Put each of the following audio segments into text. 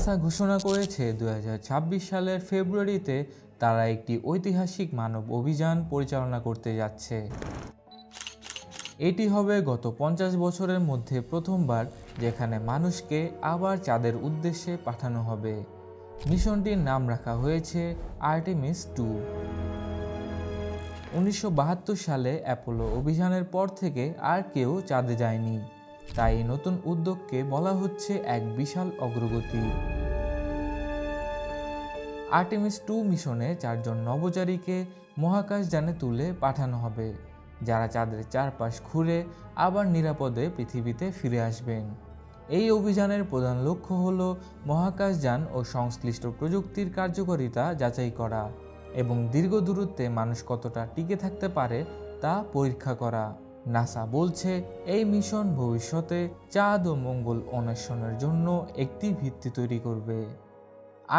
NASA ঘোষণা করেছে দু হাজার ছাব্বিশ সালের ফেব্রুয়ারিতে তারা একটি ঐতিহাসিক মানব অভিযান পরিচালনা করতে যাচ্ছে। এটি হবে গত পঞ্চাশ বছরের মধ্যে প্রথমবার যেখানে মানুষকে আবার চাঁদের উদ্দেশ্যে পাঠানো হবে। মিশনটির নাম রাখা হয়েছে আর্টেমিস টু। উনিশশো বাহাত্তর সালে অ্যাপোলো অভিযানের পর থেকে আর কেউ চাঁদে যায়নি। তাই নতুন উদ্যোগকে বলা হচ্ছে এক বিশাল অগ্রগতি। আর্টেমিস টু মিশনে চারজন নভোচারীকে মহাকাশযানে তুলে পাঠানো হবে, যারা চাঁদের চারপাশ ঘুরে আবার নিরাপদে পৃথিবীতে ফিরে আসবেন। এই অভিযানের প্রধান লক্ষ্য হল মহাকাশযান ও সংশ্লিষ্ট প্রযুক্তির কার্যকারিতা যাচাই করা এবং দীর্ঘ দূরত্বে মানুষ কতটা টিকে থাকতে পারে তা পরীক্ষা করা। নাসা বলছে, এই মিশন ভবিষ্যতে চাঁদ ও মঙ্গল অন্বেষণের জন্য একটি ভিত্তি তৈরি করবে।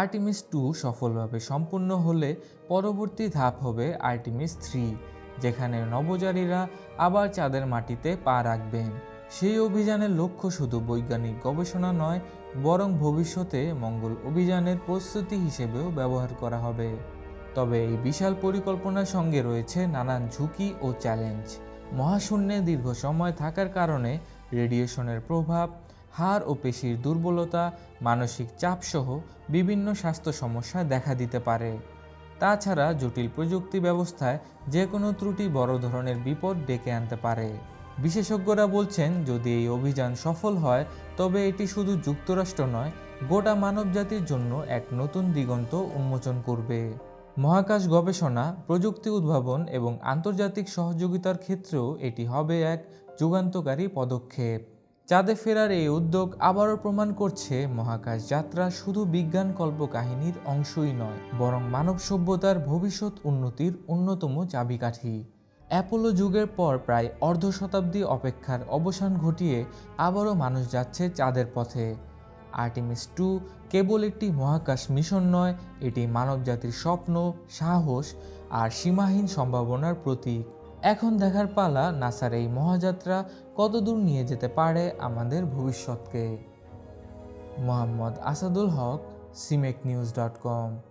আর্টিমিস টু সফলভাবে সম্পূর্ণ হলে পরবর্তী ধাপ হবে আর্টিমিস থ্রি, যেখানে নভোচারীরা আবার চাঁদের মাটিতে পা রাখবেন। সেই অভিযানের লক্ষ্য শুধু বৈজ্ঞানিক গবেষণা নয়, বরং ভবিষ্যতে মঙ্গল অভিযানের প্রস্তুতি হিসেবেও ব্যবহার করা হবে। তবে এই বিশাল পরিকল্পনার সঙ্গে রয়েছে নানান ঝুঁকি ও চ্যালেঞ্জ। মহাশূন্যে দীর্ঘ সময় থাকার কারণে রেডিয়েশনের প্রভাব, হাড় ও পেশির দুর্বলতা, মানসিক চাপসহ বিভিন্ন স্বাস্থ্য সমস্যা দেখা দিতে পারে। তাছাড়া জটিল প্রযুক্তি ব্যবস্থায় যে কোনো ত্রুটি বড় ধরনের বিপদ ডেকে আনতে পারে। বিশেষজ্ঞরা বলছেন, যদি এই অভিযান সফল হয়, তবে এটি শুধু যুক্তরাষ্ট্র নয়, গোটা মানবজাতির জন্য এক নতুন দিগন্ত উন্মোচন করবে। মহাকাশ গবেষণা, প্রযুক্তি উদ্ভাবন এবং আন্তর্জাতিক সহযোগিতার ক্ষেত্রেও এটি হবে এক যুগান্তকারী পদক্ষেপ। চাঁদে ফেরার এই উদ্যোগ আবারও প্রমাণ করছে মহাকাশ যাত্রা শুধু বিজ্ঞান কল্পকাহিনীর অংশই নয়, বরং মানব সভ্যতার ভবিষ্যৎ উন্নতির অন্যতম চাবিকাঠি। অ্যাপোলো যুগের পর প্রায় অর্ধ শতাব্দী অপেক্ষার অবসান ঘটিয়ে আবারও মানুষ যাচ্ছে চাঁদের পথে। আর্টিমিস টু কেবল একটি মহাকাশ মিশন নয়, এটি মানবজাতির স্বপ্ন, সাহস আর সীমাহীন সম্ভাবনার প্রতীক। এখন দেখার পালা নাসার এই মহাযাত্রা কতদূর নিয়ে যেতে পারে আমাদের ভবিষ্যৎকে। Mohammad Asadul Haque, Simec news dot com.